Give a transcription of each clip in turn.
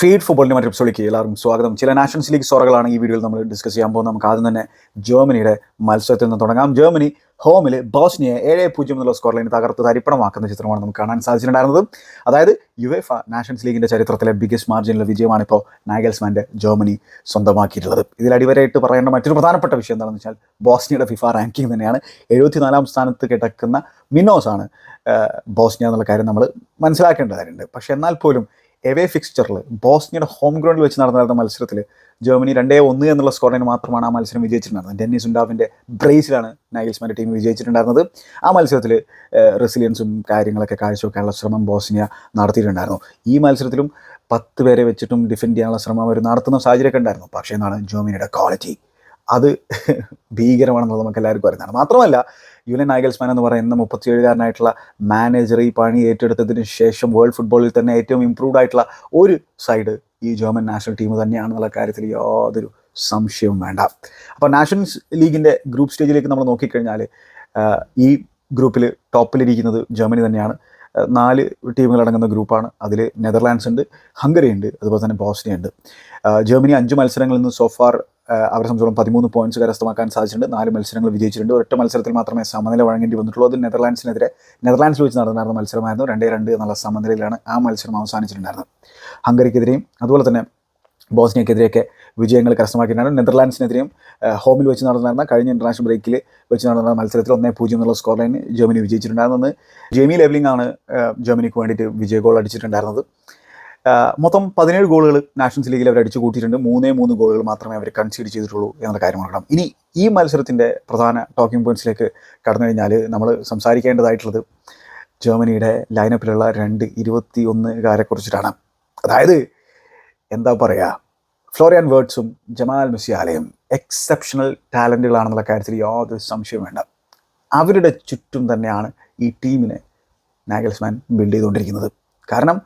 Feed ഫുട്ബോളിന്റെ മറ്റൊരു എപ്പിസോഡിലേക്ക് എല്ലാവർക്കും സ്വാഗതം. ചില നാഷൻസ് ലീഗ് സോറകളാണ് ഈ വീഡിയോയിൽ നമ്മൾ ഡിസ്കസ് ചെയ്യാൻ പോകുന്നത്. നമുക്ക് ആദ്യം തന്നെ ജർമ്മനിയുടെ മത്സരത്തിൽ നിന്ന് തുടങ്ങാം. ജർമ്മനി ഹോമിൽ ബോസ്നിയെ ഏഴ് പൂജ്യം എന്നുള്ള സ്കോർ ലൈൻ തകർത്ത് തരിപ്പണമാക്കുന്ന ചിത്രമാണ് നമുക്ക് കാണാൻ സാധിച്ചിട്ടുണ്ടായിരുന്നത്. അതായത് യുവേഫ നാഷൻസ് ലീഗിന്റെ ചരിത്രത്തിലെ ബിഗ്ഗസ്റ്റ് മാർജിനുള്ള വിജയമാണ് ഇപ്പോൾ നാഗൽസ്മാന്റെ ജർമ്മനി സ്വന്തമാക്കിയിട്ടുള്ളത്. ഇതിൽ അടിവരായിട്ട് പറയേണ്ട മറ്റൊരു പ്രധാനപ്പെട്ട വിഷയം എന്താണെന്ന് വെച്ചാൽ ബോസ്നിയുടെ ഫിഫ റാങ്കിങ് തന്നെയാണ്. എഴുപത്തിനാലാം സ്ഥാനത്ത് കിടക്കുന്ന മിനോസ് ആണ് ബോസ്നിയ എന്നുള്ള കാര്യം നമ്മൾ മനസ്സിലാക്കേണ്ടതായിട്ടുണ്ട് പക്ഷെ എന്നാൽ പോലും എവേ ഫിക്സ്ചറിൽ ബോസ്നിയുടെ ഹോം ഗ്രൗണ്ടിൽ വെച്ച് നടന്നിരുന്ന മത്സരത്തിൽ ജർമ്മനി രണ്ടേ ഒന്ന് എന്നുള്ള സ്കോറിന് മാത്രമാണ് ആ മത്സരം വിജയിച്ചിട്ടുണ്ടായിരുന്നത്. Dennis ഉണ്ടാവിന്റെ ബ്രേസിലാണ് നൈഗൽസ്മാന്റെ team വിജയിച്ചിട്ടുണ്ടായിരുന്നത്. ആ മത്സരത്തിൽ റെസിലിയൻസും കാര്യങ്ങളൊക്കെ കാഴ്ചവെക്കാനുള്ള ശ്രമം ബോസ്നിയ നടത്തിയിട്ടുണ്ടായിരുന്നു. ഈ മത്സരത്തിലും പത്ത് പേരെ വെച്ചിട്ടും ഡിഫെൻഡ് ചെയ്യാനുള്ള ശ്രമം അവർ നടത്തുന്ന സാഹചര്യമൊക്കെ ഉണ്ടായിരുന്നു. പക്ഷേ എന്നാണ് ജർമ്മനിയുടെ ക്വാളിറ്റി അത് ഭീകരമാണെന്നുള്ളത് നമുക്ക് എല്ലാവർക്കും അറിയുന്നതാണ്. മാത്രമല്ല യുലൻ നാഗൽസ്മാൻ എന്ന് പറയുന്ന മുപ്പത്തിയേഴുകാരനായിട്ടുള്ള മാനേജർ ഈ പണി ഏറ്റെടുത്തതിന് ശേഷം വേൾഡ് ഫുട്ബോളിൽ തന്നെ ഏറ്റവും ഇമ്പ്രൂവ്ഡ് ആയിട്ടുള്ള ഒരു സൈഡ് ഈ ജർമ്മൻ നാഷണൽ ടീം തന്നെയാണെന്നുള്ള കാര്യത്തിൽ യാതൊരു സംശയവും വേണ്ട. അപ്പോൾ നാഷൻസ് ലീഗിന്റെ ഗ്രൂപ്പ് സ്റ്റേജിലേക്ക് നമ്മൾ നോക്കിക്കഴിഞ്ഞാൽ ഈ ഗ്രൂപ്പിൽ ടോപ്പിലിരിക്കുന്നത് ജർമ്മനി തന്നെയാണ്. നാല് നാല് ടീമുകളടങ്ങുന്ന ഗ്രൂപ്പാണ് അതിൽ നെതർലാൻഡ്സ് ഉണ്ട് ഹംഗറി ഉണ്ട് അതുപോലെ തന്നെ ബോസ്നിയ ഉണ്ട്. ജർമ്മനി അഞ്ച് മത്സരങ്ങളിൽ നിന്ന് സോഫാർ അവരെ സംബന്ധിച്ചോളം പതിമൂന്ന് പോയിന്റ്സ് കരസ്ഥമാക്കാൻ സാധിച്ചിട്ടുണ്ട്. നാല് മത്സരങ്ങൾ വിജയിച്ചിട്ടുണ്ട്. ഒരൊറ്റ മത്സരത്തിൽ മാത്രമേ സമനില വഴങ്ങേണ്ടി വന്നിട്ടുള്ളൂ. അത് നെതർലാൻഡ്സിനെതിരെ നെതർലാൻഡ്സിൽ വെച്ച് നടന്നിരുന്ന മത്സരമായിരുന്നു. രണ്ടേ രണ്ട് എന്നുള്ള സമനിലയിലാണ് ആ മത്സരം അവസാനിച്ചിട്ടുണ്ടായിരുന്നത്. ഹംഗറിക്കെതിരെയും അതുപോലെ തന്നെ ബോസ്നിയക്കെതിരെയൊക്കെ വിജയങ്ങൾ കരസ്ഥമാക്കിയിട്ടുണ്ട് നെതർലാൻഡ്സിനെതിരെയും ഹോമിൽ വെച്ച് നടന്നിരുന്ന കഴിഞ്ഞ ഇന്റർനാഷണൽ ബ്രേക്കിൽ വെച്ച് നടന്ന മത്സരത്തിൽ ഒന്നേ പൂജ്യം എന്നുള്ള സ്കോർ ലൈന് ജർമ്മനി വിജയിച്ചിട്ടുണ്ടായിരുന്നത്. ജെമി ലെവലിംഗ് ആണ് ജർമ്മനിക്ക് വേണ്ടിയിട്ട് വിജയ ഗോൾ അടിച്ചിട്ടുണ്ടായിരുന്നത്. മൊത്തം പതിനേഴ് ഗോളുകൾ നാഷൻസ് ലീഗിൽ അവർ അടിച്ചു കൂട്ടിയിട്ടുണ്ട്. മൂന്നേ മൂന്ന് ഗോളുകൾ മാത്രമേ അവർ കൺസീഡ് ചെയ്തിട്ടുള്ളൂ എന്നുള്ള കാര്യം ഓർക്കണം ഇനി ഈ മത്സരത്തിന്റെ പ്രധാന ടോക്കിംഗ് പോയിന്റ്സിലേക്ക് കടന്നു കഴിഞ്ഞാൽ നമ്മൾ സംസാരിക്കേണ്ടതായിട്ടുള്ളത് ജർമ്മനിയുടെ ലൈനപ്പിലുള്ള രണ്ട് ഇരുപത്തി ഒന്നുകാരെ അതായത് എന്താ പറയുക ഫ്ലോറിയൻ വേർഡ്സും ജമാൽ മെസ്സിയാലയും എക്സെപ്ഷണൽ ടാലന്റുകളാണെന്നുള്ള കാര്യത്തിൽ യാതൊരു സംശയവും വേണ്ട. അവരുടെ ചുറ്റും തന്നെയാണ് ഈ ടീമിനെ നാഗൽസ്മാൻ ബിൽഡ് ചെയ്തുകൊണ്ടിരിക്കുന്നത്. കാരണം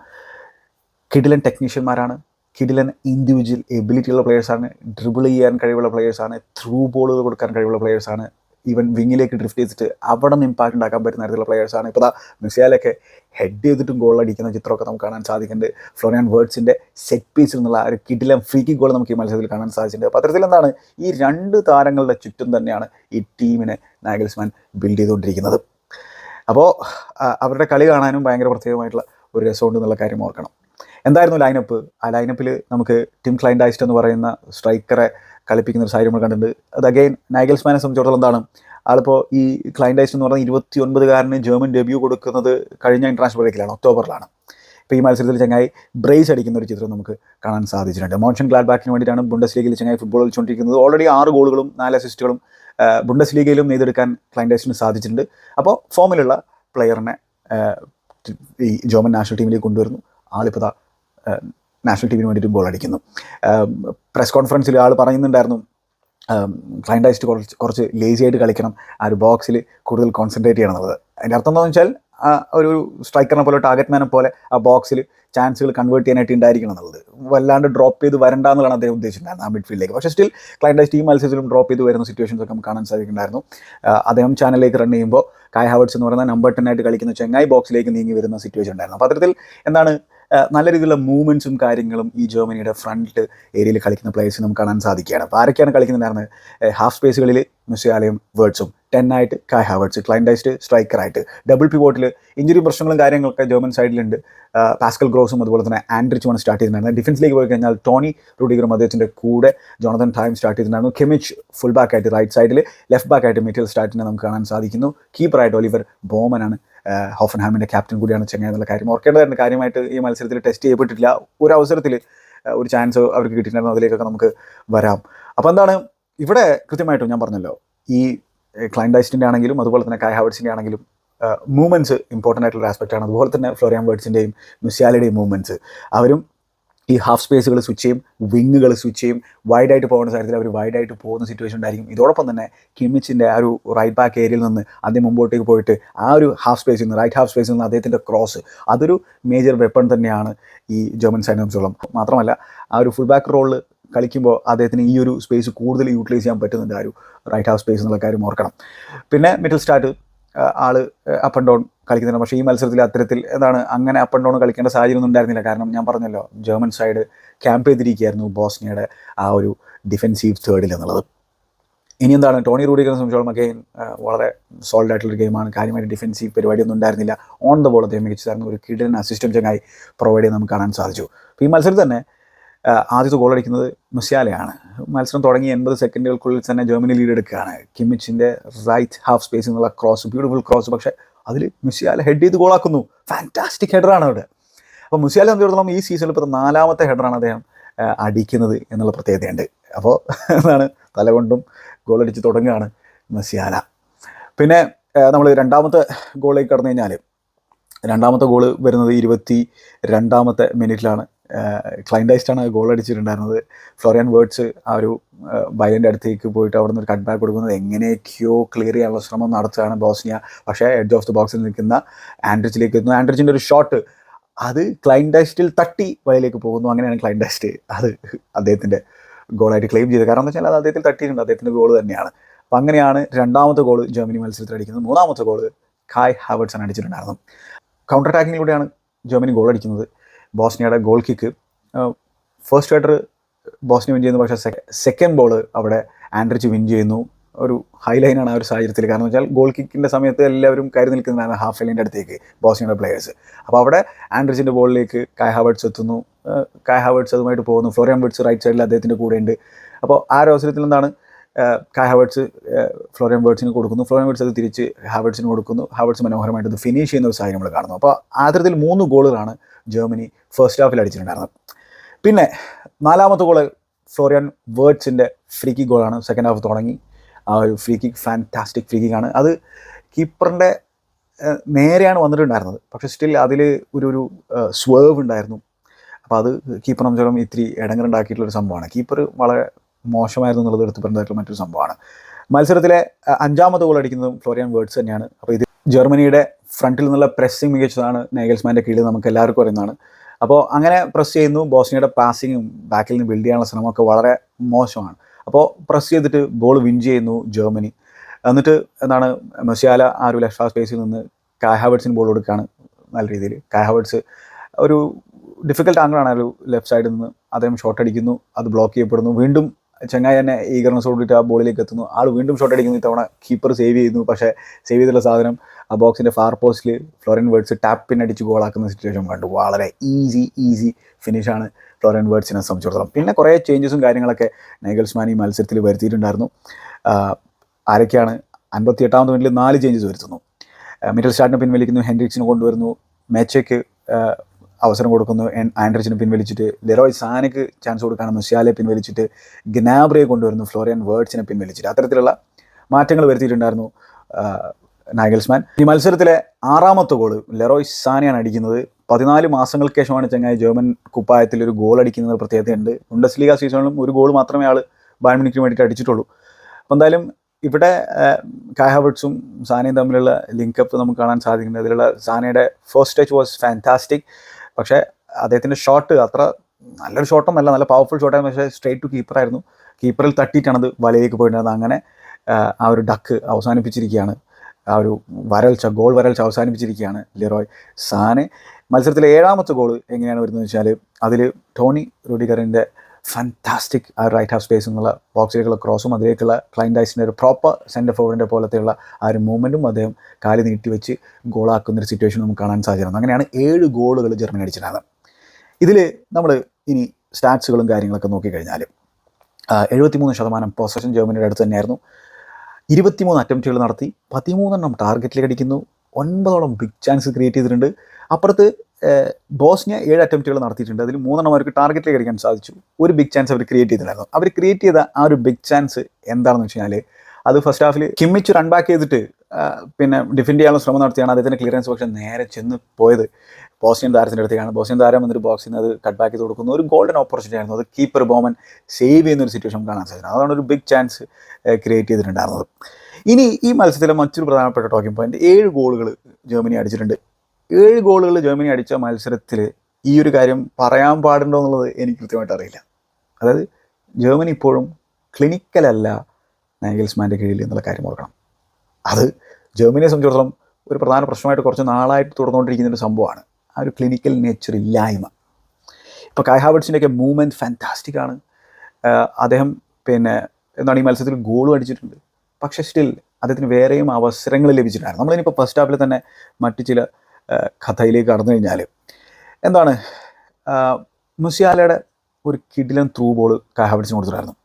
കിഡിലൻ ടെക്നീഷ്യന്മാരാണ് കിഡിലൻ ഇൻഡിവിജ്വൽ എബിലിറ്റിയുള്ള പ്ലെയേഴ്സാണ് ഡ്രിബിൾ ചെയ്യാൻ കഴിവുള്ള പ്ലെയേഴ്സാണ് ത്രൂ ബോളുകൾ കൊടുക്കാൻ കഴിവുള്ള പ്ലെയേഴ്സാണ് ഈവൻ വിങ്ങിലേക്ക് ഡ്രിഫ്റ്റ് ചെയ്തിട്ട് അവിടെ നിന്ന് ഇമ്പാക്റ്റ് ഉണ്ടാക്കാൻ പറ്റുന്ന തരത്തിലുള്ള പ്ലെയേഴ്സാണ് ഇപ്പോൾ ദാ മിസിയാലൊക്കെ ഹെഡ് ചെയ്തിട്ടും ഗോൾ അടിക്കുന്ന ചിത്രമൊക്കെ നമുക്ക് കാണാൻ സാധിക്കുന്നുണ്ട്. ഫ്ലോറിയാൻ വേർഡ്സിന്റെ സെറ്റ് പീസിൽ നിന്നുള്ള ആ ഒരു കിഡിലൻ ഫ്രീ ഗോൾ നമുക്ക് ഈ മത്സരത്തിൽ കാണാൻ സാധിച്ചിട്ടുണ്ട്. അപ്പോൾ അത്തരത്തിൽ എന്താണ്? ഈ രണ്ട് താരങ്ങളുടെ ചുറ്റും തന്നെയാണ് ഈ ടീമിനെ നാഗൽസ്മാൻ ബിൽഡ് ചെയ്തുകൊണ്ടിരിക്കുന്നത്. അപ്പോൾ അവരുടെ കളി കാണാനും ഭയങ്കര പ്രത്യേകമായിട്ടുള്ള ഒരു രസമുണ്ട് എന്നുള്ള കാര്യം ഓർക്കണം. എന്തായിരുന്നു ലൈനപ്പ് ആ ലൈനപ്പിൽ നമുക്ക് ടിം ക്ലൈൻഡായിസ്റ്റ് എന്ന് പറയുന്ന സ്ട്രൈക്കറെ കളിപ്പിക്കുന്ന ഒരു സാഹചര്യം നമ്മൾ കണ്ടിട്ടുണ്ട്. അത് അഗൈൻ നൈഗൽസ്മാനെ സംബന്ധിച്ചിടത്തോളം എന്താണ്? ആളിപ്പോൾ ഈ ക്ലൈൻഡൈസ്റ്റ് എന്ന് പറഞ്ഞാൽ ഇരുപത്തി ഒൻപതുകാരന് ജർമ്മൻ ഡെബ്യൂ കൊടുക്കുന്നത് കഴിഞ്ഞ ഇന്റർനാഷണൽ ബ്രേക്കിലാണ് ഒക്ടോബറിലാണ്. ഇപ്പോൾ ഈ മത്സരത്തിൽ ചങ്ങായി ബ്രേസ് അടിക്കുന്ന ഒരു ചിത്രം നമുക്ക് കാണാൻ സാധിച്ചിട്ടുണ്ട്. മോഷൻ ഗ്ലാഡ് ബാക്കിന് വേണ്ടിയിട്ടാണ് ബുണ്ടസ് ലീഗിൽ ചങ്ങായി ഫുട്ബോൾ കളിച്ചുകൊണ്ടിരിക്കുന്നത്. ഓൾറെഡി ആറ് ഗോളുകളും നാല് അസിസ്റ്റുകളും ബുണ്ടസ് ലീഗയിലും നെയ്തെടുക്കാൻ ക്ലൈൻഡൈസ്റ്റിന് സാധിച്ചിട്ടുണ്ട്. അപ്പോൾ ഫോമിലുള്ള പ്ലെയറിനെ ഈ ജർമ്മൻ നാഷണൽ ടീമിലേക്ക് കൊണ്ടുവരുന്നു. ആളിപ്പോൾ നാഷണൽ ടീമിന് വേണ്ടിയിട്ട് ബോൾ അടിക്കുന്നു. പ്രസ് കോൺഫറൻസിൽ ആൾ പറയുന്നുണ്ടായിരുന്നു ക്ലൈൻഡൈസ്റ്റ് കുറച്ച് കുറച്ച് ലേസി ആയിട്ട് കളിക്കണം ആ ഒരു ബോക്സിൽ കൂടുതൽ കോൺസെൻട്രേറ്റ് ചെയ്യണം എന്നുള്ളത്. അതിന്റെ അർത്ഥം എന്താണെന്ന് വെച്ചാൽ ഒരു സ്ട്രൈക്കറിനെ പോലെ ടാർഗറ്റ് മാനെ പോലെ ആ ബോക്സിൽ ചാൻസുകൾ കൺവേർട്ട് ചെയ്യാനായിട്ട് ഉണ്ടായിരിക്കണം എന്നുള്ളത്. വല്ലാണ്ട് ഡ്രോപ്പ് ചെയ്ത് വരണ്ട എന്നുള്ളതാണ് അദ്ദേഹം ഉദ്ദേശിച്ചിട്ടുണ്ടായിരുന്നത് ആ മിഡ്ഫീൽഡിലേക്ക് പക്ഷേ സ്റ്റിൽ ക്ലൈൻഡൈസ് ടീം മത്സരത്തിലും ഡ്രോപ്പ് ചെയ്ത് വരുന്ന സിറ്റുവേഷൻസ് ഒക്കെ നമുക്ക് കാണാൻ സാധിക്കുന്നുണ്ടായിരുന്നു. അദ്ദേഹം ചാനലിലേക്ക് റൺ ചെയ്യുമ്പോൾ കായ് ഹാവർട്സ് എന്ന് പറയുന്ന നമ്പർ ടെൻ ആയിട്ട് കളിക്കുന്ന ചെങ്ങായി ബോക്സിലേക്ക് നീങ്ങി വരുന്ന സിറ്റുവേഷൻ ഉണ്ടായിരുന്നു. അപ്പോൾ അത്തരത്തിൽ എന്താണ് നല്ല രീതിയിലുള്ള മൂവ്മെന്റ്സും കാര്യങ്ങളും ഈ ജർമ്മനിയുടെ ഫ്രണ്ട് ഏരിയയിൽ കളിക്കുന്ന പ്ലേയേഴ്സ് നമുക്ക് കാണാൻ സാധിക്കുകയാണ്. അപ്പോൾ ആരൊക്കെയാണ് കളിക്കുന്നുണ്ടായിരുന്നത് ഹാഫ് സ്പേസുകളിൽ മുസിയാലയും വേർഡ്സും ടെൻ ആയിട്ട് കായ് ഹാവേർഡ്സ് ക്ലൈൻഡൈസ്റ്റ് സ്ട്രൈക്കറായിട്ട് ഡബിൾ പിവോട്ടിൽ ഇഞ്ചുറി പ്രശ്നങ്ങളും കാര്യങ്ങളൊക്കെ ജർമ്മൻ സൈഡിലുണ്ട് പാസ്കൽ ഗ്രോസും അതുപോലെ തന്നെ ആൻഡ്രിച്ചുമാണ് സ്റ്റാർട്ട് ചെയ്തിട്ടുണ്ടായിരുന്നത് ഡിഫൻസിലേക്ക് പോയി കഴിഞ്ഞാൽ ടോണി റുഡിഗറും അദ്ദേഹത്തിന്റെ കൂടെ ജോണതൻ ടൈം സ്റ്റാർട്ട് ചെയ്തിട്ടുണ്ടായിരുന്നു. കെമിച്ച് ഫുൾ ബാക്ക് ആയിട്ട് റൈറ്റ് സൈഡിൽ ലെഫ്റ്റ് ബാക്കായിട്ട് മെറ്റീരിയൽ സ്റ്റാർട്ടിനെ നമുക്ക് കാണാൻ സാധിക്കുന്നു. കീപ്പറായിട്ട് ഒലിവർ ബോമനാണ് ഹോഫൻഹാമിന്റെ ക്യാപ്റ്റൻ കൂടിയാണ് ചെങ്ങ എന്നുള്ള കാര്യം ഓർക്കേണ്ടതായിരുന്നു. കാര്യമായിട്ട് ഈ മത്സരത്തിൽ ടെസ്റ്റ് ചെയ്യപ്പെട്ടിട്ടില്ല. ഒരു അവസരത്തിൽ ഒരു ചാൻസ് അവർക്ക് കിട്ടിയിട്ടുണ്ടായിരുന്നു. അതിലേക്കൊക്കെ നമുക്ക് വരാം. അപ്പോൾ എന്താണ്? ഇവിടെ കൃത്യമായിട്ടും ഞാൻ പറഞ്ഞല്ലോ ഈ ക്ലൈൻഡൈസ്റ്റിന്റെ ആണെങ്കിലും അതുപോലെ തന്നെ കായ് ഹാവർട്സിന്റെ ആണെങ്കിലും മൂവ്മെന്റ്സ് ഇമ്പോർട്ടന്റ് ആയിട്ടുള്ള ആസ്പെക്റ്റാണ് അതുപോലെ തന്നെ ഫ്ലോറിയാൻ വേർഡ്സിന്റെയും മുസ്യാലയുടെയും മൂവ്മെന്റ്സ് അവരും ഈ ഹാഫ് സ്പേസുകൾ സ്വിച്ച് ചെയ്യും വിങ്ങുകൾ സ്വിച്ച് ചെയ്യും വൈഡായിട്ട് പോകുന്ന സാഹചര്യത്തിൽ അവർ വൈഡായിട്ട് പോകുന്ന സിറ്റുവേഷൻ ഉണ്ടായിരിക്കും. ഇതോടൊപ്പം തന്നെ കിമിച്ചിന്റെ ആ ഒരു റൈറ്റ് ബാക്ക് ഏരിയയിൽ നിന്ന് ആദ്യം മുമ്പോട്ടേക്ക് പോയിട്ട് ആ ഒരു ഹാഫ് സ്പേസിൽ നിന്ന് റൈറ്റ് ഹാഫ് സ്പേസിൽ നിന്ന് അദ്ദേഹത്തിന്റെ ക്രോസ് അതൊരു മേജർ വെപ്പൺ തന്നെയാണ് ഈ ജർമ്മൻ സൈനോസോളം മാത്രമല്ല ആ ഒരു ഫുൾ ബാക്ക് റോളിൽ കളിക്കുമ്പോൾ അദ്ദേഹത്തിന് ഈ ഒരു സ്പേസ് കൂടുതൽ യൂട്ടിലൈസ് ചെയ്യാൻ പറ്റുന്നുണ്ട് ആ ഒരു റൈറ്റ് ഹാഫ് സ്പേസ് എന്നുള്ള കാര്യം ഓർക്കണം. പിന്നെ മിഡിൽ സ്റ്റാർട്ട് ആൾ അപ്പ് ആൻഡ് ഡൗൺ കളിക്കുന്നുണ്ട് പക്ഷേ ഈ മത്സരത്തിൽ അത്തരത്തിൽ എന്താണ് അങ്ങനെ അപ്പ് ആൻഡ് ഡൗൺ കളിക്കേണ്ട സാഹചര്യം ഒന്നും ഉണ്ടായിരുന്നില്ല. കാരണം ഞാൻ പറഞ്ഞല്ലോ ജർമ്മൻ സൈഡ് ക്യാമ്പ് ചെയ്തിരിക്കുകയായിരുന്നു ബോസ്നിയയുടെ ആ ഒരു ഡിഫെൻസീവ് തേർഡിൽ എന്നുള്ളത്. ഇനി എന്താണ്? ടോണി റൂഡിഗറിനെ സംബന്ധിച്ചോളം അഗെയിൻ വളരെ സോൾഡ് ആയിട്ടുള്ള ഗെയിമാണ് കാര്യമായിട്ട് ഡിഫെൻസീവ് പരിപാടിയൊന്നും ഉണ്ടായിരുന്നില്ല. ഓൺ ദ ബോൾ അദ്ദേഹം മികച്ചതായിരുന്നു ഒരു കിടൻ അസിസ്റ്റന്റ് ചങ്ങായി പ്രൊവൈഡ് ചെയ്ത് നമുക്ക് കാണാൻ സാധിച്ചു. അപ്പോൾ ഈ മത്സരത്തിൽ തന്നെ ആദ്യത്തെ ഗോൾ അടിക്കുന്നത് മുസ്യാലയാണ് മത്സരം തുടങ്ങി എൺപത് സെക്കൻഡുകൾക്കുള്ളിൽ തന്നെ ജർമ്മനി ലീഡ് എടുക്കുകയാണ്. കിമ്മിച്ചിന്റെ റൈറ്റ് ഹാഫ് സ്പേസിൽ നിന്നുള്ള ക്രോസ് ബ്യൂട്ടിഫുൾ ക്രോസ് പക്ഷേ അതിൽ മുസിയാല ഹെഡ് ചെയ്ത് ഗോളാക്കുന്നു ഫാന്റാസ്റ്റിക് ഹെഡറാണ് അവിടെ. അപ്പോൾ മുസിയാല സംബന്ധിച്ചിടത്തോളം ഈ സീസണിൽ ഇപ്പോൾ നാലാമത്തെ ഹെഡറാണ് അദ്ദേഹം അടിക്കുന്നത് എന്നുള്ള പ്രത്യേകതയുണ്ട്. അപ്പോൾ എന്താണ്? തലകൊണ്ടും ഗോളടിച്ച് തുടങ്ങുകയാണ് മസിയാല പിന്നെ നമ്മൾ രണ്ടാമത്തെ ഗോളിലേക്ക് കടന്നു കഴിഞ്ഞാൽ രണ്ടാമത്തെ ഗോൾ വരുന്നത് ഇരുപത്തി രണ്ടാമത്തെ മിനിറ്റിലാണ് ക്ലൈൻഡൈസ്റ്റാണ് ഗോൾ അടിച്ചിട്ടുണ്ടായിരുന്നത്. ഫ്ലോറിയൻ വേർഡ്സ് ആ ഒരു ബൈലന്റെ അടുത്തേക്ക് പോയിട്ട് അവിടെ നിന്ന് ഒരു കട്ട് ബാക്ക് കൊടുക്കുന്നത് എങ്ങനെയൊക്കെയോ ക്ലിയർ ചെയ്യാനുള്ള ശ്രമം നടത്തുകയാണ് ബോസ്നിയ. പക്ഷേ എഡ്ജ് ഓഫ് ദി ബോക്സിൽ നിൽക്കുന്ന ആൻഡ്രിച്ചിലേക്ക് എത്തുന്നു. ആൻഡ്രിച്ചിന്റെ ഒരു ഷോട്ട് അത് ക്ലൈൻഡൈസ്റ്റിൽ തട്ടി വയലേക്ക് പോകുന്നു. അങ്ങനെയാണ് ക്ലൈൻഡൈസ്റ്റ് അത് അദ്ദേഹത്തിന്റെ ഗോളായിട്ട് ക്ലെയിം ചെയ്തത്. കാരണം എന്താ വെച്ചാൽ അത് അദ്ദേഹത്തിൽ തട്ടിയിട്ടുണ്ട്. അദ്ദേഹത്തിന്റെ ഗോൾ തന്നെയാണ്. അപ്പം അങ്ങനെയാണ് രണ്ടാമത്തെ ഗോൾ ജർമ്മനി മത്സരത്തിൽ അടിക്കുന്നത്. മൂന്നാമത്തെ ഗോൾ കായ് ഹാവേർട്സൺ അടിച്ചിട്ടുണ്ടായിരുന്നു കൗണ്ടർ അറ്റാക്കിങ്ങിലൂടെയാണ് ജർമ്മനി ഗോൾ അടിക്കുന്നത്. ബോസ്നിയയുടെ goal kick first batter Bosnia win ചെയ്യുന്നു. പക്ഷേ സെക്കൻഡ് ബോൾ അവിടെ ആൻഡ്രിച്ച് വിൻ ചെയ്യുന്നു. ഒരു ഹൈലൈനാണ് ആ ഒരു സാഹചര്യത്തിൽ. കാരണം വെച്ചാൽ ഗോൾ കിക്കിന്റെ സമയത്ത് എല്ലാവരും കയറി നിൽക്കുന്നതാണ് ഹാഫ് ലൈനിന്റെ അടുത്തേക്ക് ബോസ്നിയുടെ പ്ലെയേഴ്സ് അപ്പോൾ അവിടെ ആൻഡ്രിച്ചിന്റെ ബോളിലേക്ക് കായ് എത്തുന്നു. കായ് അതുമായിട്ട് പോകുന്നു. ഫ്ലോറിയാൻ വേർഡ്സ് റൈറ്റ് സൈഡിൽ അദ്ദേഹത്തിന്റെ കൂടെ ഉണ്ട്. അപ്പോൾ ആ ഒരു അവസരത്തിൽ എന്താണ്? കായ് ഹാവേർട്സ് ഫ്ലോറിയൻ വേർഡ്സിന് കൊടുക്കുന്നു. ഫ്ലോറിയൻ വേർഡ്സ് അത് തിരിച്ച് ഹാവേർട്സിന് കൊടുക്കുന്നു. ഹാവേർട്സ് മനോഹരമായിട്ട് അത് ഫിനിഷ് ചെയ്യുന്ന ഒരു സാഹചര്യം നമ്മൾ കാണുന്നു. അപ്പോൾ ആദ്യത്തിൽ മൂന്ന് ഗോളുകളാണ് ജർമ്മനി ഫസ്റ്റ് ഹാഫിൽ അടിച്ചിട്ടുണ്ടായിരുന്നത്. പിന്നെ നാലാമത്തെ ഗോൾ ഫ്ലോറിയൻ വേർഡ്സിന്റെ ഫ്രീ കിക്ക് ഗോളാണ് സെക്കൻഡ് ഹാഫ് തുടങ്ങി. ആ ഒരു ഫ്രീ കിക്ക് ഫാന്റാസ്റ്റിക് ഫ്രീ കിക്കാണ് അത് കീപ്പറിന്റെ നേരെയാണ് വന്നിട്ടുണ്ടായിരുന്നത്. പക്ഷേ സ്റ്റിൽ അതിൽ ഒരു ഒരു സ്വേവ് ഉണ്ടായിരുന്നു. അപ്പോൾ അത് കീപ്പർ സംബന്ധിച്ചോളം ഇത്തിരി ഇടങ്ങറുണ്ടാക്കിയിട്ടുള്ളൊരു സംഭവമാണ്. കീപ്പർ വളരെ മോശമായിരുന്നു എന്നുള്ളത് എടുത്ത് പറഞ്ഞതായിട്ടുള്ള മറ്റൊരു സംഭവമാണ്. മത്സരത്തിലെ അഞ്ചാമത്തെ ഗോൾ അടിക്കുന്നതും ഫ്ലോറിയൻ വേർഡ്സ് തന്നെയാണ്. അപ്പോൾ ഇത് ജർമ്മനിയുടെ ഫ്രണ്ടിൽ നിന്നുള്ള പ്രസ്സിങ് മികച്ചതാണ് നേഗൽസ്മാന്റെ കീഴിൽ നമുക്ക് എല്ലാവർക്കും അറിയുന്നതാണ്. അപ്പോൾ അങ്ങനെ പ്രസ് ചെയ്യുന്നു. ബോസ്നിയയുടെ പാസിങ്ങും ബാക്കിൽ നിന്ന് ബിൽഡ് ചെയ്യാനുള്ള ശ്രമമൊക്കെ വളരെ മോശമാണ്. അപ്പോൾ പ്രസ് ചെയ്തിട്ട് ബോൾ വിൻ ചെയ്യുന്നു ജർമ്മനി. എന്നിട്ട് എന്താണ് മെസ്സിയാല ആ ഒരു ലെഫ്റ്റ് സ്പേസിൽ നിന്ന് കായഹാവേർട്സിന് ബോൾ കൊടുക്കുകയാണ് നല്ല രീതിയിൽ. കായഹാവേർട്സ് ഒരു ഡിഫിക്കൽട്ട് ആംഗിളാണ് ആ ഒരു ലെഫ്റ്റ് സൈഡിൽ നിന്ന് അദ്ദേഹം ഷോട്ട് അടിക്കുന്നു. അത് ബ്ലോക്ക് ചെയ്യപ്പെടുന്നു. വീണ്ടും ചെങ്ങായി തന്നെ ഈഗർനെസ് കൂടിയിട്ട് ആ ബോളിലേക്ക് എത്തുന്നു. ആൾ വീണ്ടും ഷോട്ട് അടിക്കുന്നു. ഇത്തവണ കീപ്പർ സേവ് ചെയ്യുന്നു പക്ഷേ സേവ് ചെയ്തുള്ള സാധനം ആ ബോക്സിന്റെ ഫാർ പോസ്റ്റിൽ ഫ്ലോറിൻ വേർഡ്സ് ടാപ്പിൻ അടിച്ച് ഗോളാക്കുന്ന സിറ്റുവേഷൻ കണ്ടു. വളരെ ഈസി ഈസി ഫിനിഷാണ് ഫ്ലോറിൻ വേർഡ്സിനെ സംബന്ധിച്ചിടത്തോളം. പിന്നെ കുറേ ചേഞ്ചസും കാര്യങ്ങളൊക്കെ നൈഗൽസ്മാൻ ഈ മത്സരത്തിൽ വരുത്തിയിട്ടുണ്ടായിരുന്നു. ആരൊക്കെയാണ്? അൻപത്തി എട്ടാമത് മിനിറ്റിൽ നാല് ചേഞ്ചസ് വരുത്തുന്നു. മിഡിൽ സ്റ്റാർട്ടിനെ പിൻവലിക്കുന്നു. ഹെൻഡ്രിക്സിനെ കൊണ്ടുവരുന്നു. മെച്ചയ്ക്ക് അവസരം കൊടുക്കുന്നു. ആൻഡ്രിച്ചിന് പിൻവലിച്ചിട്ട് ലെറോയ് സാനക്ക് ചാൻസ് കൊടുക്കുകയാണ് മുസ്യാലെ പിൻവലിച്ചിട്ട് ഗ്നാബ്രയെ കൊണ്ടുവരുന്നു ഫ്ലോറിയൻ വേർഡ്സിനെ പിൻവലിച്ചിട്ട്. അത്തരത്തിലുള്ള മാറ്റങ്ങൾ വരുത്തിയിട്ടുണ്ടായിരുന്നു നാഗൽസ്മാൻ. ഈ മത്സരത്തിലെ ആറാമത്തെ ഗോൾ ലെറോയ് സാനയാണ് അടിക്കുന്നത്. പതിനാല് മാസങ്ങൾക്ക് ശേഷമാണ് ചങ്ങായി ജർമ്മൻ കുപ്പായത്തിൽ ഒരു ഗോൾ അടിക്കുന്നത് പ്രത്യേകതയുണ്ട്. ഉണ്ടസ്ലീഗ സീസണിലും ഒരു ഗോൾ മാത്രമേ ആൾ ബാഡ്മിന്റണിന് വേണ്ടിയിട്ട് അടിച്ചിട്ടുള്ളൂ. അപ്പോൾ എന്തായാലും ഇവിടെ കായഹാവർട്സും സാനയും തമ്മിലുള്ള ലിങ്കപ്പ് നമുക്ക് കാണാൻ സാധിക്കുന്നത് അതിലുള്ള സാനയുടെ ഫസ്റ്റ് ടച്ച് വാസ് ഫാന്റാസ്റ്റിക് പക്ഷേ അദ്ദേഹത്തിന്റെ ഷോട്ട് അത്ര നല്ലൊരു ഷോട്ടൊന്നല്ല നല്ല പവർഫുൾ ഷോട്ടായിരുന്നു പക്ഷേ സ്ട്രേറ്റ് ടു കീപ്പറായിരുന്നു കീപ്പറിൽ തട്ടിയിട്ടാണ് അത് വലയിലേക്ക് പോയിട്ടുണ്ടായിരുന്നത് അങ്ങനെ ആ ഒരു ഡക്ക് അവസാനിപ്പിച്ചിരിക്കുകയാണ്. ആ ഒരു വരൾച്ച ഗോൾ വരൾച്ച അവസാനിപ്പിച്ചിരിക്കുകയാണ് ലിറോയ് സാനെ. മത്സരത്തിലെ ഏഴാമത്തെ ഗോൾ എങ്ങനെയാണ് വരുന്നത് വെച്ചാൽ അതിൽ ടോണി റൂഡിഗറിന്റെ ഫാന്റാസ്റ്റിക് ആ റൈറ്റ് ഹാഫ് സ്പേസ് എന്നുള്ള ബോക്സിലേക്കുള്ള ക്രോസും അതിലേക്കുള്ള ക്ലൈന്റ് ഡൈസിന്റെ ഒരു പ്രോപ്പർ സെന്റർ ഫോർവേഡിന്റെ പോലത്തെയുള്ള ആ ഒരു മൂവ്മെന്റും അദ്ദേഹം കാലി നീട്ടി വെച്ച് ഗോളാക്കുന്ന ഒരു സിറ്റുവേഷൻ നമുക്ക് കാണാൻ സാധിച്ചിരുന്നു. അങ്ങനെയാണ് ഏഴ് ഗോളുകൾ ജർമ്മനി അടിച്ചിരുന്നത്. ഇതിൽ നമ്മൾ ഇനി സ്റ്റാറ്റ്സുകളും കാര്യങ്ങളൊക്കെ നോക്കിക്കഴിഞ്ഞാൽ എഴുപത്തിമൂന്ന് ശതമാനം പൊസഷൻ ജർമ്മനിയുടെ അടുത്ത് തന്നെയായിരുന്നു. ഇരുപത്തിമൂന്ന് അറ്റംപ്റ്റുകൾ നടത്തി പതിമൂന്നെണ്ണം ടാർഗറ്റിലേക്ക് അടിക്കുന്നു. ഒൻപതോളം ബിഗ് ചാൻസ് ക്രിയേറ്റ് ചെയ്തിട്ടുണ്ട്. അപ്പുറത്ത് ബോസ്നിയ ഏഴ് അറ്റംപ്റ്റുകൾ നടത്തിയിട്ടുണ്ട്. അതിൽ മൂന്നെണ്ണം അവർക്ക് ടാർഗറ്റിലേക്ക് അടിക്കാൻ സാധിച്ചു. ഒരു ബിഗ് ചാൻസ് അവർ ക്രിയേറ്റ് ചെയ്തിട്ടുണ്ടായിരുന്നു. അവർ ക്രിയേറ്റ് ചെയ്ത ആ ഒരു ബിഗ് ചാൻസ് എന്താണെന്ന് വെച്ച് കഴിഞ്ഞാൽ അത് ഫസ്റ്റ് ഹാഫിൽ കിമ്മിച്ച് റൺ ബാക്ക് ചെയ്തിട്ട് പിന്നെ ഡിഫെൻഡ് ചെയ്യാനുള്ള ശ്രമം നടത്തിയാണ് അദ്ദേഹത്തിന്റെ ക്ലിയറൻസ് പക്ഷെ നേരെ ചെന്ന് പോയത്. ബോസ്നിയൻ താരത്തിന്റെ അടുത്തേക്കാണ്. ബോസ്നിയൻ താരം വന്നിട്ട് ബോക്സിൽ നിന്ന് അത് കട്ട് ബാക്ക് ചെയ്ത് കൊടുക്കുന്ന. ഒരു ഗോൾഡൻ ഓപ്പർച്യൂണിറ്റി ആയിരുന്നു. അത് കീപ്പർ ബോമൻ സേവ് ചെയ്യുന്ന ഒരു സിറ്റുവേഷൻ കാണാൻ സാധിക്കുന്നത് അതാണ് ഒരു ബിഗ് ചാൻസ് ക്രിയേറ്റ് ചെയ്തിട്ടുണ്ടായിരുന്നത്. ഇനി ഈ മത്സരത്തിലെ മറ്റൊരു പ്രധാനപ്പെട്ട ടോക്കിംഗ് പോയിന്റ് ഏഴ് ഗോളുകൾ ജർമ്മനി അടിച്ചിട്ടുണ്ട്. ഏഴ് ഗോളുകൾ ജർമ്മനി അടിച്ച മത്സരത്തിൽ ഈ ഒരു കാര്യം പറയാൻ പാടുണ്ടോ എന്നുള്ളത് എനിക്ക് കൃത്യമായിട്ട് അറിയില്ല. അതായത് ജർമ്മനി ഇപ്പോഴും ക്ലിനിക്കലല്ല നാഗൽസ്മാന്റെ കീഴിൽ എന്നുള്ള കാര്യം ഓർക്കണം. അത് ജർമ്മനിയെ സംബന്ധിച്ചിടത്തോളം ഒരു പ്രധാന പ്രശ്നമായിട്ട് കുറച്ച് നാളായിട്ട് തുടർന്നുകൊണ്ടിരിക്കുന്ന ഒരു സംഭവമാണ്. ആ ഒരു ക്ലിനിക്കൽ നേച്ചർ ഇല്ലായ്മ. ഇപ്പോൾ കായ് ഹാവർട്സിന്റെയൊക്കെ മൂവ്മെന്റ് ഫാന്റാസ്റ്റിക് ആണ്. അദ്ദേഹം പിന്നെ എന്താണ് ഈ മത്സരത്തിൽ ഗോളും അടിച്ചിട്ടുണ്ട്. പക്ഷേ സ്റ്റിൽ അദ്ദേഹത്തിന് വേറെയും അവസരങ്ങൾ ലഭിച്ചിട്ടുണ്ടായിരുന്നു. നമ്മളിനിപ്പോൾ ഫസ്റ്റ് ഹാഫിൽ തന്നെ മറ്റു ചില കഥയിലേക്ക് കടന്നു കഴിഞ്ഞാൽ എന്താണ്? മുസിയാലയുടെ ഒരു കിടിലൻ ത്രൂ ബോൾ കായ് കൊടുത്തിട്ടായിരുന്നു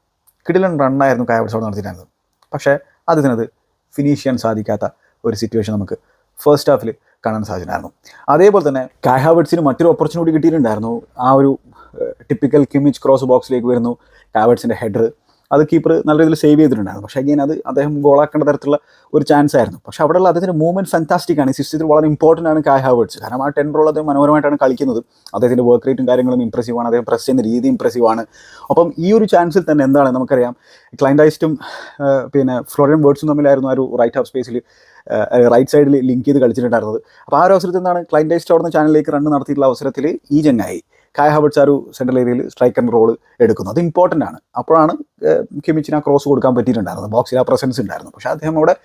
കിടിലൻ റണ്ണായിരുന്നു ഹാവർട്സ് അവിടെ നടത്തിയിട്ടുണ്ടായിരുന്നത്. പക്ഷേ അതിനത് ഫിനിഷ് ചെയ്യാൻ സാധിക്കാത്ത ഒരു സിറ്റുവേഷൻ നമുക്ക് ഫസ്റ്റ് ഹാഫിൽ കാണാൻ സാധിച്ചിട്ടുണ്ടായിരുന്നു. അതേപോലെ തന്നെ കായ് ഹാവർട്സിന് മറ്റൊരു ഓപ്പർച്യൂണിറ്റി കിട്ടിയിട്ടുണ്ടായിരുന്നു. ആ ഒരു ടിപ്പിക്കൽ കിമിച്ച് ക്രോസ് ബോക്സിലേക്ക് വരുന്നു. കാവേർട്സിന്റെ ഹെഡർ അത് കീപ്പർ നല്ല രീതിയിൽ സേവ് ചെയ്തിട്ടുണ്ടായിരുന്നു. പക്ഷേ അഗെയിൻ അത് അദ്ദേഹം ഗോളാക്കേണ്ട തരത്തിലുള്ള ഒരു ചാൻസ് ആയിരുന്നു. പക്ഷേ അവിടെയുള്ള അദ്ദേഹത്തിന്റെ മൂവ്മെന്റ് ഫാന്റാസ്റ്റിക് ആണ്. ഈ സിസ്റ്റത്തിൽ വളരെ ഇമ്പോർട്ടന്റ് ആണ് കായ് ഹാവേർട്സ് കാരണം ആ ടെൻ റോൾ അദ്ദേഹം മനോഹരമായിട്ടാണ് കളിക്കുന്നത്. അദ്ദേഹത്തിന്റെ വർക്ക് റേറ്റും കാര്യങ്ങളും ഇമ്പ്രസീവ് ആണ്. അദ്ദേഹം പ്രസ് ചെയ്യുന്ന രീതി ഇമ്പ്രസീവ് ആണ്. അപ്പം ഈ ഒരു ചാൻസിൽ തന്നെ എന്താണ് നമുക്കറിയാം? ക്ലൈൻഡൈസ്റ്റും പിന്നെ ഫ്ലോറിയൻ വേർഡ്സും തമ്മിലായിരുന്നു ആ ഒരു റൈറ്റ് ഹാഫ് സ്പേസിൽ റൈറ്റ് സൈഡിൽ ലിങ്ക് ചെയ്ത് കളിച്ചിട്ടുണ്ടായിരുന്നത്. അപ്പോൾ ആ ഒരു അവസരത്തിൽ നിന്നാണ് ക്ലൈൻഡൈസ്റ്റ് അവിടുന്ന് ചാനലിലേക്ക് റണ്ണ് നടത്തിയിട്ടുള്ള അവസരത്തിൽ ഈ ചങ്ങായി കായ് ഹബർട്സ് ഒരു സെൻട്രൽ ഏരിയയിൽ സ്ട്രൈക്കർ റോൾ എടുക്കുന്നു. അത് ഇമ്പോർട്ടന്റ് ആണ്. അപ്പോഴാണ് കിമിച്ചിന് ആ ക്രോസ് കൊടുക്കാൻ പറ്റിയിട്ടുണ്ടായിരുന്നത്. ബോക്സിൽ ആ പ്രസൻസ് ഉണ്ടായിരുന്നു. പക്ഷേ അദ്ദേഹം അവിടെ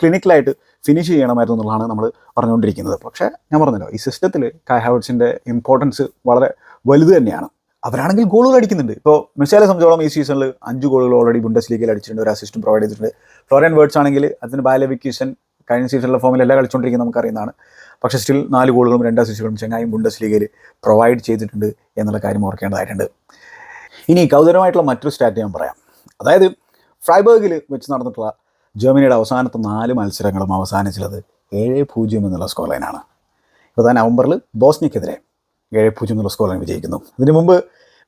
ക്ലിനിക്കലായിട്ട് ഫിനിഷ് ചെയ്യണമായിരുന്നു എന്നുള്ളതാണ് നമ്മൾ പറഞ്ഞുകൊണ്ടിരിക്കുന്നത്. പക്ഷേ ഞാൻ പറഞ്ഞല്ലോ ഈ സിസ്റ്റത്തിൽ കായ് ഹബർട്സിന്റെ ഇമ്പോർട്ടൻസ് വളരെ വലുത് തന്നെയാണ്. അവരാണെങ്കിൽ ഗോളുകൾ അടിക്കുന്നുണ്ട്. ഇപ്പോൾ മെസ്സിയെ സംബന്ധിച്ചോളം ഈ സീസണിൽ അഞ്ച് ഗോളുകൾ ഓൾറെഡി ബുണ്ടസ് ലീഗിൽ അടിച്ചിട്ടുണ്ട്. ഒരു അസിസ്റ്റും പ്രൊവൈഡ് ചെയ്തിട്ടുണ്ട്. ഫ്ലോറിയൻ വേർഡ്സ് ആണെങ്കിൽ അതിന് ബാലവിക്യൂഷൻ കഴിഞ്ഞ സീസണിലെ ഫോമിൽ എല്ലാം കളിച്ചുകൊണ്ടിരിക്കുന്നത് നമുക്കറിയുന്നതാണ്. പക്ഷേ സ്റ്റിൽ നാല് ഗോളുകളും രണ്ട് അസിസ്റ്റുകളും ചെങ്ങായും ബുണ്ടസ് ലീഗയിൽ പ്രൊവൈഡ് ചെയ്തിട്ടുണ്ട് എന്നുള്ള കാര്യം ഓർക്കേണ്ടതായിട്ടുണ്ട്. ഇനി കൗതുകരമായിട്ടുള്ള മറ്റൊരു സ്റ്റാറ്റ് ഞാൻ പറയാം. അതായത് ഫ്രൈബർഗിൽ വെച്ച് നടന്നിട്ടുള്ള ജർമ്മനിയുടെ അവസാനത്തെ നാല് മത്സരങ്ങളും അവസാനിച്ചത് ഏഴ് പൂജ്യം എന്നുള്ള സ്കോർ ലൈനാണ് ഇപ്പോൾ തന്നെ നവംബറിൽ ബോസ്നിയക്കെതിരെ ഏഴ് പൂജ്യം എന്നുള്ള സ്കോർ ലൈൻ വിജയിക്കുന്നു. ഇതിനു മുമ്പ്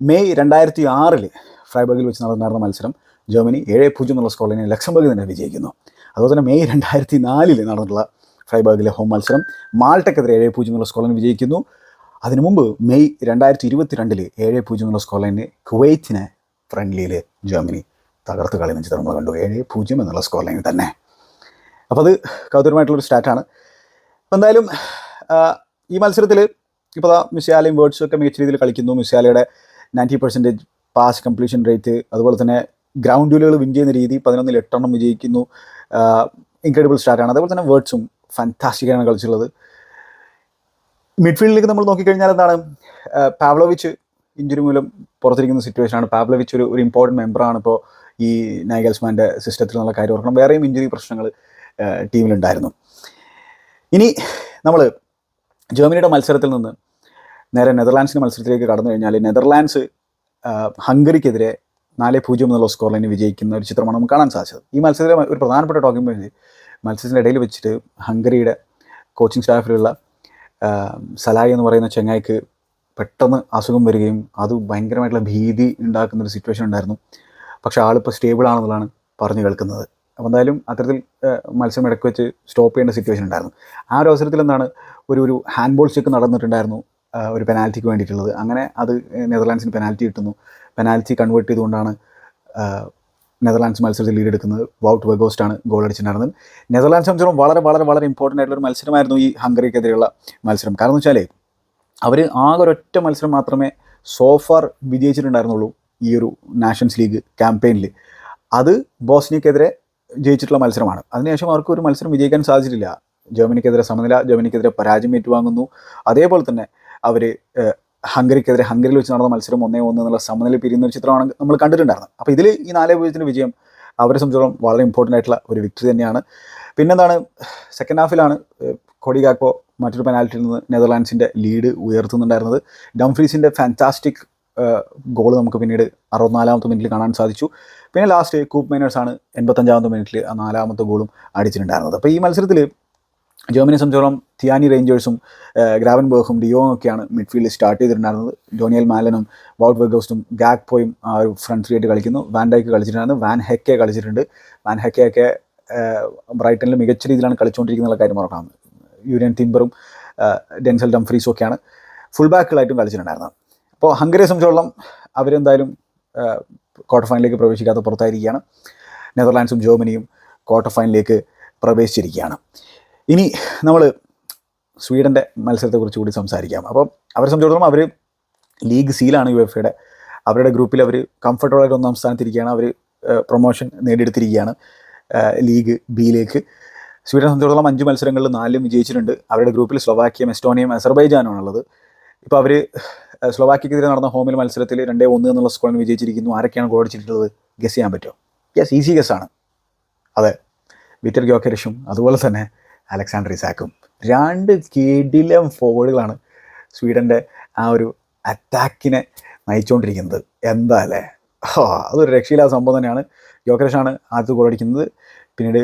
മെയ് രണ്ടായിരത്തി ആറിൽ ഫ്രൈബർഗിൽ വെച്ച് നടന്ന മത്സരം ജർമ്മനി ഏഴ് പൂജ്യം എന്നുള്ള സ്കോർ ലൈനിൽ ലക്സംബർഗ് തന്നെ വിജയിക്കുന്നു. അതുപോലെ തന്നെ മെയ് രണ്ടായിരത്തി നാലിൽ നടന്നിട്ടുള്ള ഫ്രൈബർഗിലെ ഹോം മത്സരം. മാൾട്ടക്കെതിരെ ഏഴ് പൂജ്യം എന്നുള്ള സ്കോർ വിജയിക്കുന്നു. അതിനു മുമ്പ് മെയ് രണ്ടായിരത്തി ഇരുപത്തി രണ്ടിൽ ഏഴ് പൂജ്യം എന്നുള്ള സ്കോർ കുവൈറ്റിനെ ഫ്രണ്ട്ലിയിൽ ജർമ്മനി തകർത്ത് കളി വെച്ച് നമ്മൾ കണ്ടു ഏഴ് പൂജ്യം എന്നുള്ള സ്കോർ ലൈനിൽ തന്നെ. അപ്പോൾ അത് കൗതുകമായിട്ടുള്ളൊരു സ്റ്റാറ്റാണ് അപ്പോൾ എന്തായാലും ഈ മത്സരത്തിൽ ഇപ്പോൾ ആ മിസ്യാലയും വേർഡ്സും ഒക്കെ മികച്ച രീതിയിൽ കളിക്കുന്നു. മിസ്യാലയുടെ ninety percentage pass completion rate അതുപോലെ തന്നെ ഗ്രൗണ്ട് ഡ്യൂലുകൾ വിൻ ചെയ്യുന്ന രീതി പതിനൊന്നിൽ എട്ടെണ്ണം വിജയിക്കുന്നു. ഇൻക്രെഡിബിൾ സ്റ്റാർട്ടാണ് അതേപോലെ തന്നെ വേർഡ്സും ഫാന്റാസ്റ്റിക്കാണ് കളിച്ചുള്ളത് മിഡ്ഫീൽഡിലേക്ക് നമ്മൾ നോക്കിക്കഴിഞ്ഞാൽ എന്താണ്? പാവ്ലോവിച്ച് ഇഞ്ചുറി മൂലം പുറത്തിരിക്കുന്ന സിറ്റുവേഷൻ ആണ്. പാവ്ലോവിച്ച് ഒരു ഒരു ഇമ്പോർട്ടന്റ് മെമ്പറാണ് ഇപ്പോൾ ഈ നൈഗൽസ്മാന്റെ സിസ്റ്റത്തിൽ നിന്നുള്ള കാര്യം ഓർക്കണം. വേറെയും ഇഞ്ചുറി പ്രശ്നങ്ങൾ ടീമിലുണ്ടായിരുന്നു ഇനി നമ്മൾ ജർമ്മനിയുടെ മത്സരത്തിൽ നിന്ന് നേരെ നെതർലാൻഡ്സിന്റെ മത്സരത്തിലേക്ക് കടന്നു കഴിഞ്ഞാൽ നെതർലാൻഡ്സ് ഹംഗറിക്കെതിരെ നാല് പൂജ്യം എന്നുള്ള സ്കോർ ലൈനിൽ വിജയിക്കുന്ന ഒരു ചിത്രമാണ് നമുക്ക് കാണാൻ സാധിച്ചത്. ഈ മത്സരത്തിലെ ഒരു പ്രധാനപ്പെട്ട ടോക്കിംഗ് പോയിന്റ് മത്സരത്തിന്റെ ഇടയിൽ വെച്ചിട്ട് ഹംഗറിയുടെ കോച്ചിങ് സ്റ്റാഫിലുള്ള സലായി എന്ന് പറയുന്ന ചെങ്ങായിക്ക് പെട്ടെന്ന് അസുഖം വരികയും അത് ഭയങ്കരമായിട്ടുള്ള ഭീതി ഉണ്ടാക്കുന്ന ഒരു സിറ്റുവേഷൻ ഉണ്ടായിരുന്നു. പക്ഷേ ആളിപ്പോൾ സ്റ്റേബിൾ ആണെന്നുള്ളതാണ് പറഞ്ഞു കേൾക്കുന്നത്. അപ്പോൾ എന്തായാലും അത്തരത്തിൽ മത്സരം ഇടയ്ക്ക് വെച്ച് സ്റ്റോപ്പ് ചെയ്യേണ്ട സിറ്റുവേഷൻ ഉണ്ടായിരുന്നു. ആ ഒരു അവസരത്തിൽ എന്താണ്? ഒരു ഒരു ഹാൻഡ് ബോൾ ചെക്ക് നടന്നിട്ടുണ്ടായിരുന്നു. ഒരു പെനാൽറ്റിക്ക് വേണ്ടിയിട്ടുള്ളത്. അങ്ങനെ അത് നെതർലാൻഡ്സിന് പെനാൽറ്റി കിട്ടുന്നു. പെനാൽറ്റി കൺവേർട്ട് ചെയ്തുകൊണ്ടാണ് നെതർലാൻഡ്സ് മത്സരത്തിൽ ലീഡ് എടുക്കുന്നത്. വൗട്ട് വെഗോസ്റ്റ് ആണ് ഗോൾ അടിച്ചിട്ടുണ്ടായിരുന്നത്. നെതർലാൻഡ്സ് സംബന്ധിച്ചോളം വളരെ വളരെ വളരെ ഇമ്പോർട്ടന്റ് ആയിട്ടുള്ള ഒരു മത്സരമായിരുന്നു ഈ ഹംഗറിക്കെതിരെയുള്ള മത്സരം. കാരണം എന്ന് വെച്ചാൽ അവർ ആകെ ഒരൊറ്റ മത്സരം മാത്രമേ സോഫാർ വിജയിച്ചിട്ടുണ്ടായിരുന്നുള്ളൂ ഈ ഒരു നാഷൻസ് ലീഗ് ക്യാമ്പയിനിൽ അത് ബോസ്നിയക്കെതിരെ ജയിച്ചിട്ടുള്ള മത്സരമാണ്. അതിനുശേഷം അവർക്ക് ഒരു മത്സരം വിജയിക്കാൻ സാധിച്ചിട്ടില്ല. ജർമ്മനിക്കെതിരെ സമനില ജർമ്മനിക്കെതിരെ പരാജയം ഏറ്റുവാങ്ങുന്നു. അതേപോലെ തന്നെ അവർ ഹംഗറിക്കെതിരെ ഹംഗറിയിൽ വെച്ച് നടന്ന മത്സരം ഒന്നേ ഒന്ന് എന്നുള്ള സമനില പിരിയുന്ന ഒരു ചിത്രമാണ് നമ്മൾ കണ്ടിട്ടുണ്ടായിരുന്നത്. അപ്പോൾ ഇതിൽ ഈ നാലേ പൂജ്യത്തിന്റെ വിജയം അവരെ സംബന്ധിച്ചോളം വളരെ ഇമ്പോർട്ടന്റ് ആയിട്ടുള്ള ഒരു വിക്ടറി തന്നെയാണ്. പിന്നെന്താണ് സെക്കൻഡ് ഹാഫിലാണ് കൊടികാക്കോ മറ്റൊരു പെനാൽറ്റിയിൽ നിന്ന് നെതർലാൻഡ്സിന്റെ ലീഡ് ഉയർത്തുന്നുണ്ടായിരുന്നത്. ഡംഫ്രീസിന്റെ ഫാന്റാസ്റ്റിക് ഗോൾ നമുക്ക് പിന്നീട് അറുപത്തിനാലാമത്തെ മിനിറ്റിൽ കാണാൻ സാധിച്ചു. പിന്നെ ലാസ്റ്റ് കൂപ്പ് മൈനേഴ്സാണ് എൺപത്തഞ്ചാമത്തെ മിനിറ്റിൽ ആ നാലാമത്തെ ഗോളും അടിച്ചിട്ടുണ്ടായിരുന്നത്. അപ്പോൾ ഈ മത്സരത്തിൽ ജർമ്മനിയെ സംബന്ധിച്ചോളം തിയാനി റേഞ്ചേഴ്സും ഗ്രാവൻ ബോഹും ഡിയോ ഒക്കെയാണ് മിഡ്ഫീൽഡിൽ സ്റ്റാർട്ട് ചെയ്തിട്ടുണ്ടായിരുന്നത്. ഡോനിയൽ മാലനും വൗട്ട് വെഗോസ്റ്റും ഗാക് പോയും ആ ഒരു ഫ്രണ്ട് ത്രീ ആയിട്ട് കളിക്കുന്നു. വാൻ ഡൈക്ക് കളിച്ചിട്ടുണ്ടായിരുന്നു. വാൻ ഹെക്കെ കളിച്ചിട്ടുണ്ട്. വാൻ ഹെക്കെയൊക്കെ ബ്രൈറ്റനിൽ മികച്ച രീതിയിലാണ് കളിച്ചുകൊണ്ടിരിക്കുന്ന കാര്യം ഓർക്കണം യൂനിയൻ തിമ്പറും ഡെൻസൽ ഡംഫ്രീസും ഒക്കെയാണ് ഫുൾ ബാക്കുകളായിട്ടും കളിച്ചിട്ടുണ്ടായിരുന്നത്. അപ്പോൾ ഹംഗറിയെ സംബന്ധിച്ചോളം അവരെന്തായാലും ക്വാർട്ടർ ഫൈനലിലേക്ക് പ്രവേശിക്കാതെ പുറത്തായിരിക്കുകയാണ്. നെതർലാൻഡ്സും ജർമ്മനിയും ക്വാർട്ടർ ഫൈനലിലേക്ക് പ്രവേശിച്ചിരിക്കുകയാണ്. ഇനി നമ്മൾ സ്വീഡന്റെ മത്സരത്തെക്കുറിച്ച് കൂടി സംസാരിക്കാം. അപ്പം അവരെ സംബന്ധിച്ചിടത്തോളം അവർ ലീഗ് സീലാണ് യു എഫ് എയുടെ അവരുടെ ഗ്രൂപ്പിൽ അവർ കംഫർട്ടബിളായിട്ട് ഒന്നാം സ്ഥാനത്തിരിക്കുകയാണ്. അവർ പ്രൊമോഷൻ നേടിയെടുത്തിരിക്കുകയാണ് ലീഗ് ബിയിലേക്ക്. സ്വീഡനെ സംബന്ധിച്ചിടത്തോളം അഞ്ച് മത്സരങ്ങളിൽ നാലും വിജയിച്ചിട്ടുണ്ട്. അവരുടെ ഗ്രൂപ്പിൽ സ്ലൊവാക്കിയും എസ്റ്റോണിയം ഉള്ളത് ഇപ്പോൾ അവർ സ്ലൊവാക്കിക്കെതിരെ നടന്ന ഹോമിൽ മത്സരത്തിൽ രണ്ടേ ഒന്ന് എന്നുള്ള സ്കോളിന് വിജയിച്ചിരിക്കുന്നു. ആരൊക്കെയാണ് ഗോൾ അടിച്ചിട്ടുള്ളത്? ഗസ് ചെയ്യാൻ പറ്റുമോ? യെസ് ഈസി ഗസ്സാണ് അതെ. വിറ്റർ ഗ്യോക്കരിഷും അതുപോലെ തന്നെ അലക്സാണ്ടർ ഇസാക്കും. രണ്ട് കിടിലം ഫോളുകളാണ് സ്വീഡന്റെ ആ ഒരു അറ്റാക്കിനെ നയിച്ചുകൊണ്ടിരിക്കുന്നത്. എന്താ അല്ലേ? ഓ അതൊരു രക്ഷയില്ലാത്ത സംഭവം തന്നെയാണ്. ഗ്യോക്കരഷാണ് ആദ്യത്തെ ഗോൾ അടിക്കുന്നത്. പിന്നീട്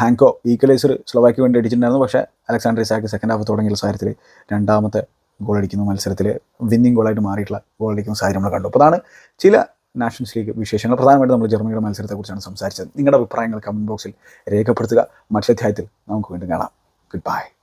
ഹാങ്കോ ഈക്വലൈസർ സ്ലോവാക്കി വേണ്ടി അടിച്ചിട്ടുണ്ടായിരുന്നു. പക്ഷേ അലക്സാണ്ടർ ഇസാക്ക് സെക്കൻഡ് ഹാഫ് തുടങ്ങിയ സാഹചര്യത്തിൽ രണ്ടാമത്തെ ഗോൾ അടിക്കുന്ന മത്സരത്തിൽ വിന്നിങ് ഗോളായിട്ട് മാറിയിട്ടുള്ള ഗോൾ അടിക്കുന്ന സാഹചര്യം നമ്മൾ കണ്ടു. അപ്പോൾ അതാണ് ചില നാഷൻസ് ലീഗ് വിശേഷങ്ങൾ. പ്രധാനമായിട്ടും നമ്മൾ ജർമ്മനിയുടെ മത്സരത്തെക്കുറിച്ചാണ് സംസാരിച്ചത്. നിങ്ങളുടെ അഭിപ്രായങ്ങൾ കമന്റ് ബോക്സിൽ രേഖപ്പെടുത്തുക. മത്സ്യാധ്യായത്തിൽ നമുക്ക് വീണ്ടും കാണാം. Good bye